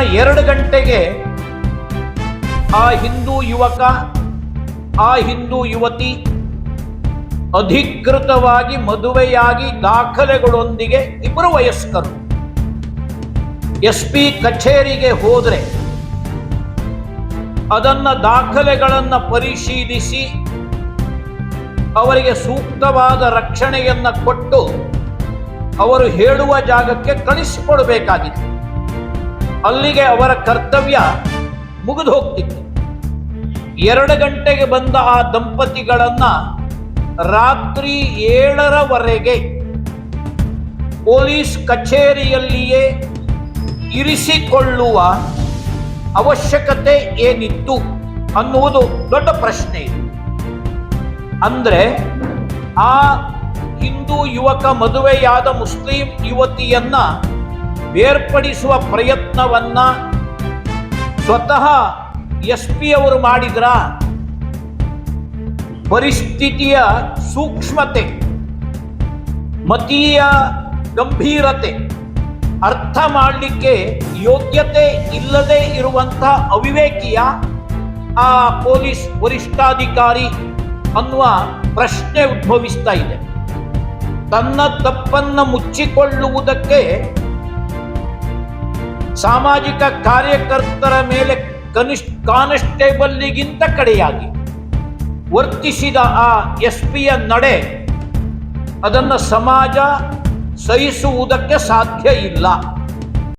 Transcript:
ಎರಡು ಗಂಟೆಗೆ ಆ ಹಿಂದೂ ಯುವಕ, ಆ ಹಿಂದೂ ಯುವತಿ ಅಧಿಕೃತವಾಗಿ ಮದುವೆಯಾಗಿ ದಾಖಲೆಗಳೊಂದಿಗೆ ಇಬ್ಬರು ವಯಸ್ಕರು. ಎಸ್ ಪಿ ಕಚೇರಿಗೆ ಹೋದರೆ ಅದನ್ನ ದಾಖಲೆಗಳನ್ನು ಪರಿಶೀಲಿಸಿ ಅವರಿಗೆ ಸೂಕ್ತವಾದ ರಕ್ಷಣೆಯನ್ನು ಕೊಟ್ಟು ಅವರು ಹೇಳುವ ಜಾಗಕ್ಕೆ ಕಳಿಸಿಕೊಡಬೇಕಾಗಿತ್ತು ಅಲ್ಲಿಗೆ ಅವರ ಕರ್ತವ್ಯ ಮುಗಿದು ಹೋಗ್ತಿತ್ತು ಎರಡು ಗಂಟೆಗೆ ಬಂದ ಆ ದಂಪತಿಗಳನ್ನ ರಾತ್ರಿ ಏಳರವರೆಗೆ ಪೊಲೀಸ್ ಕಚೇರಿಯಲ್ಲಿಯೇ ಇರಿಸಿಕೊಳ್ಳುವ ಅವಶ್ಯಕತೆ ಏನಿತ್ತು ಅನ್ನುವುದು ದೊಡ್ಡ ಪ್ರಶ್ನೆ ಇದೆ. ಅಂದ್ರೆ ಆ ಹಿಂದೂ ಯುವಕ ಮದುವೆಯಾದ ಮುಸ್ಲಿಂ ಯುವತಿಯನ್ನ ಬೇರ್ಪಡಿಸುವ ಪ್ರಯತ್ನವನ್ನ ಸ್ವತಃ ಎಸ್ ಪಿ ಅವರು ಮಾಡಿದ್ರ ಪರಿಸ್ಥಿತಿಯ ಸೂಕ್ಷ್ಮತೆ, ಮತೀಯ ಗಂಭೀರತೆ ಅರ್ಥ ಮಾಡಲಿಕ್ಕೆ ಯೋಗ್ಯತೆ ಇಲ್ಲದೆ ಇರುವಂತಹ ಅವಿವೇಕಿಯ ಆ ಪೊಲೀಸ್ ವರಿಷ್ಠಾಧಿಕಾರಿ ಅನ್ನುವ ಪ್ರಶ್ನೆ ಉದ್ಭವಿಸ್ತಾ ಇದೆ. ತನ್ನ ತಪ್ಪನ್ನ ಮುಚ್ಚಿಕೊಳ್ಳುವುದಕ್ಕೆ ಸಾಮಾಜಿಕ ಕಾರ್ಯಕರ್ತರ ಮೇಲೆ ಕನಿಷ್ಠ ಕಾನ್ಸ್ಟೇಬಲ್ಗಿಂತ ಕಡೆಯಾಗಿ ವರ್ತಿಸಿದ ಆ ಎಸ್ ಪಿಯ ನಡೆ ಅದನ್ನು ಸಮಾಜ ಸಹಿಸುವುದಕ್ಕೆ ಸಾಧ್ಯ ಇಲ್ಲ.